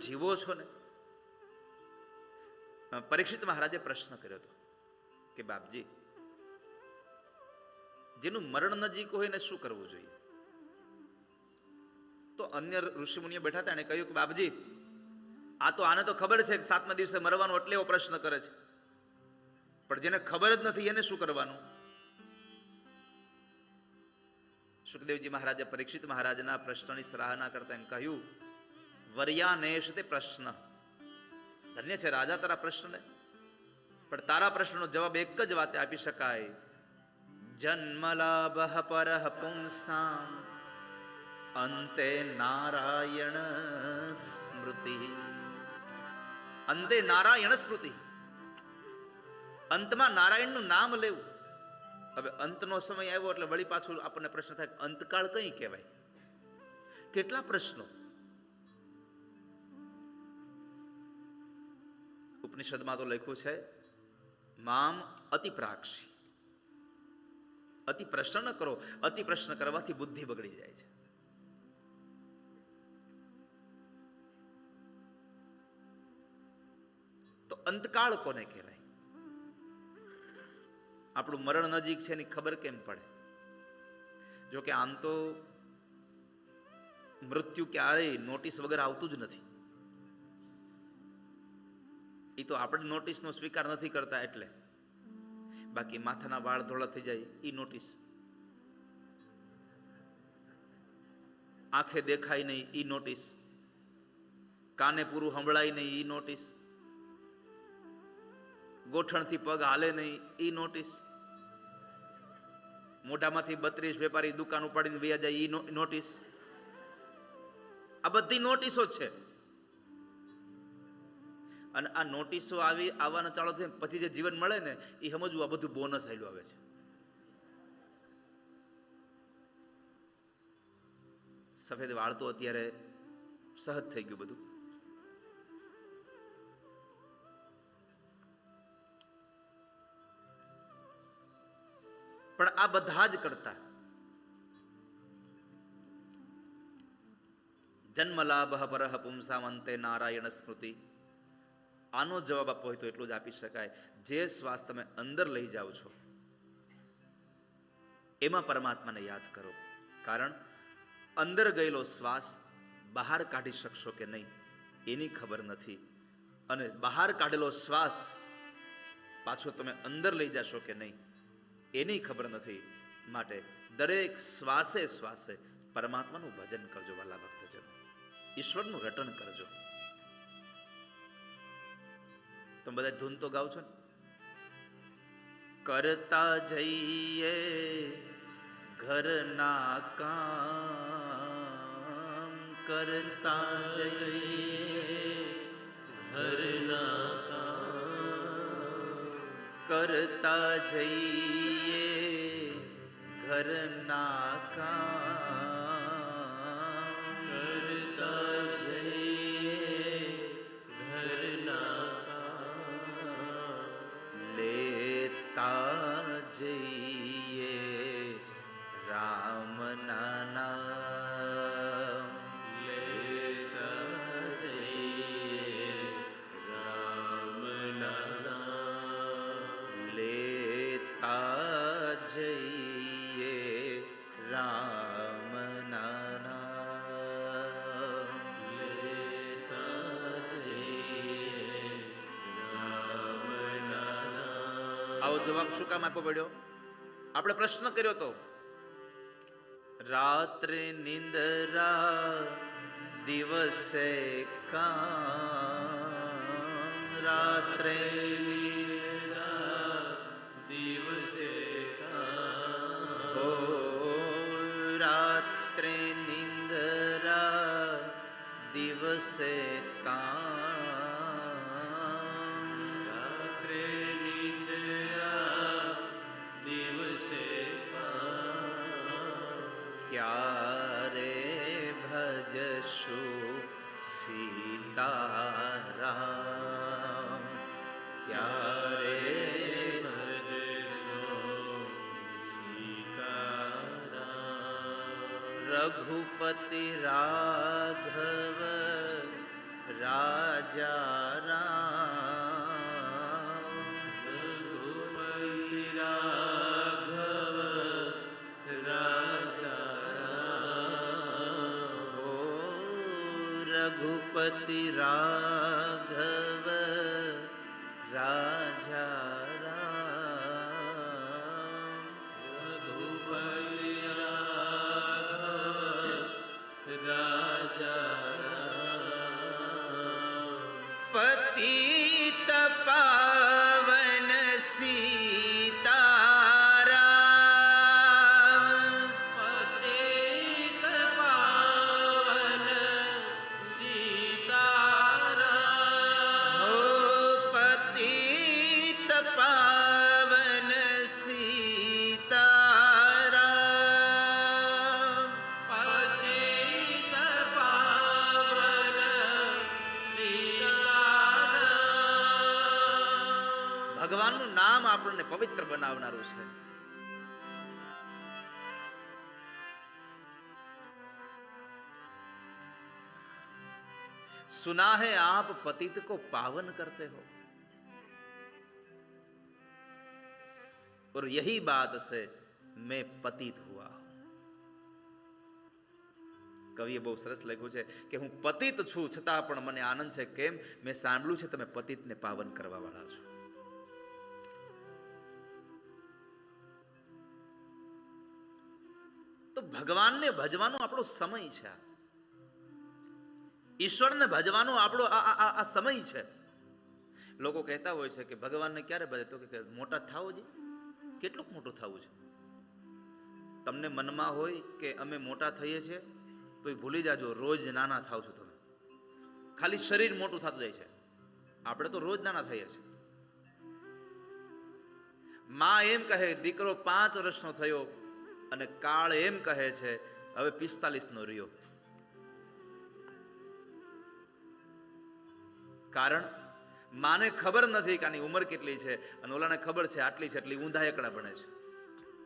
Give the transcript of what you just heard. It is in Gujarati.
જીવો છો ને? પરીક્ષિત મહારાજે પ્રશ્ન કર્યો હતો કે બાપજી, જેનું મરણ નજીક હોય ને શું કરવું જોઈએ? તો અન્ય ઋષિમુનિઓ બેઠા હતા, એને કહ્યું કે બાપજી, આ તો આને તો ખબર છે કે સાતમા દિવસે મરવાનો એટલે એવો પ્રશ્ન કરે છે. પણ જેને ખબર જ નથી એને શું કરવાનું? સુખદેવજી મહારાજે પરીક્ષિત મહારાજના પ્રશ્નની સરાહના કરતા એમ કહ્યું વર્યાનેશ તે પ્રશ્ન. ધન્ય છે રાજા તારા પ્રશ્નને. પણ તારા પ્રશ્નનો જવાબ એક જ વાતે આપી શકાય. જન્મલાભ પરઃ પુંસામ અંતે નારાયણ સ્મૃતિ. અંતે નારાયણ સ્મૃતિ. અંતમાં નારાયણનું નામ લેવું. હવે અંતનો સમય આવ્યો એટલે વળી પાછું આપણને પ્રશ્ન થાય અંતકાળ કઈ કહેવાય? કેટલા પ્રશ્નો? ઉપનિષદમાં તો લખ્યું છે, મામ અતિ પ્રાક્ષી. અતિ પ્રશ્ન ન કરો, અતિ પ્રશ્ન કરવાથી બુદ્ધિ બગડી જાય છે. તો અંતકાળ કોને કહેવાય? આપણું મરણ નજીક છે એની ખબર કેમ પડે? જો કે આમ તો મૃત્યુ ક્યારેય નોટિસ વગર આવતું જ નથી. એ તો આપણે નોટિસનો સ્વીકાર નથી કરતા એટલે. બાકી માથાના વાળ ધોળા થઈ જાય એ નોટિસ. આંખે દેખાય નહીં એ નોટિસ. કાને પૂરું સંભળાય નહીં એ નોટિસ. ગોઠણથી પગ હાલે નહીં એ નોટિસ. મોઢામાંથી બત્રીસ વેપારી દુકાન ઉપાડીને વ્યા જાય એ નોટિસ. આ બધી નોટિસો જ છે. અને આ નોટિસો આવી આવવાના ચાલુ થઈને પછી જે જીવન મળે ને, એ સમજવું આ બધું બોનસ આવેલું આવે છે. સફેદ વાળ તો અત્યારે સહજ થઈ ગયું બધું. પણ આ બધા જ કરતા જન્મલાભ પરહ પુંસામંતે નારાયણ સ્મૃતિ આનો જવાબ આપવો હોય તો એટલું જ આપી શકાય. જે શ્વાસ તમે અંદર લઈ જાઓ છો, એમાં પરમાત્માને યાદ કરો. કારણ અંદર ગયેલો શ્વાસ બહાર કાઢી શકશો કે નહીં, એની ખબર નથી. અને બહાર કાઢેલો શ્વાસ પાછો તમે અંદર લઈ જશો કે નહીં, એની ખબર નથી. માટે દરેક શ્વાસે શ્વાસે પરમાત્માનું ભજન કરજો, વાલા ભક્તજનો. ઈશ્વરનું રટન કરજો. તમે બધા ધૂન તો ગાવ છો ને? કરતા જઈએ ઘરના કામ. કરતા જઈએ ઘરના કરતા જઈએ ઘરના કામ. જવાબ શું કામ આપવો પડ્યો? આપણે પ્રશ્ન કર્યો તો. રાત્રે નિંદરા દિવસે કામ. રાત્રે દિવસે રાત્રે નિંદરા દિવસે કામ. ક્યારે ભજશું સીતારામ ક્યારે રઘુપતિ રાઘવ રાજા રામ રઘુપતિ રાઘવ રાજા ભગવાનનું નામ આપણને પવિત્ર બનાવનારું છે सुना है आप पतित को पावन करते हो और यही बात से मैं પતિત हुआ हूं કવિએ બહુ સરસ લખ્યું છે કે હું પતિત છું છતાં પણ મને આનંદ છે કેમ મેં સાંભળ્યું છે તમે પતિતને પાવન કરવા વાળા છો ભગવાનને ભજવાનો આપણો સમય છે. ઈશ્વરને ભજવાનો આપણો આ, આ- સમય છે. લોકો કહેતા હોય છે કે ભગવાનને ક્યારે ભજે? તો કે મોટા થાવો છે કેટલુંક મોટું થવું છે. તમને મનમાં હોય કે અમે મોટા થઈએ છીએ તો એ ભૂલી જાજો, રોજ નાના થાવ છો તમે. ખાલી શરીર મોટું થતું જાય છે. આપણે તો રોજ નાના થઈએ છીએ. માં એમ કહે, દીકરો પાંચ વર્ષનો થયો અને કાળ એમ કહે છે, હવે પિસ્તાલીસ નો રહ્યો. કારણ, માને ખબર નથી કે આની ઉંમર કેટલી છે, અને ઓલાને ખબર છે આટલી છે એટલી ઊંધા એકડા ભણે છે.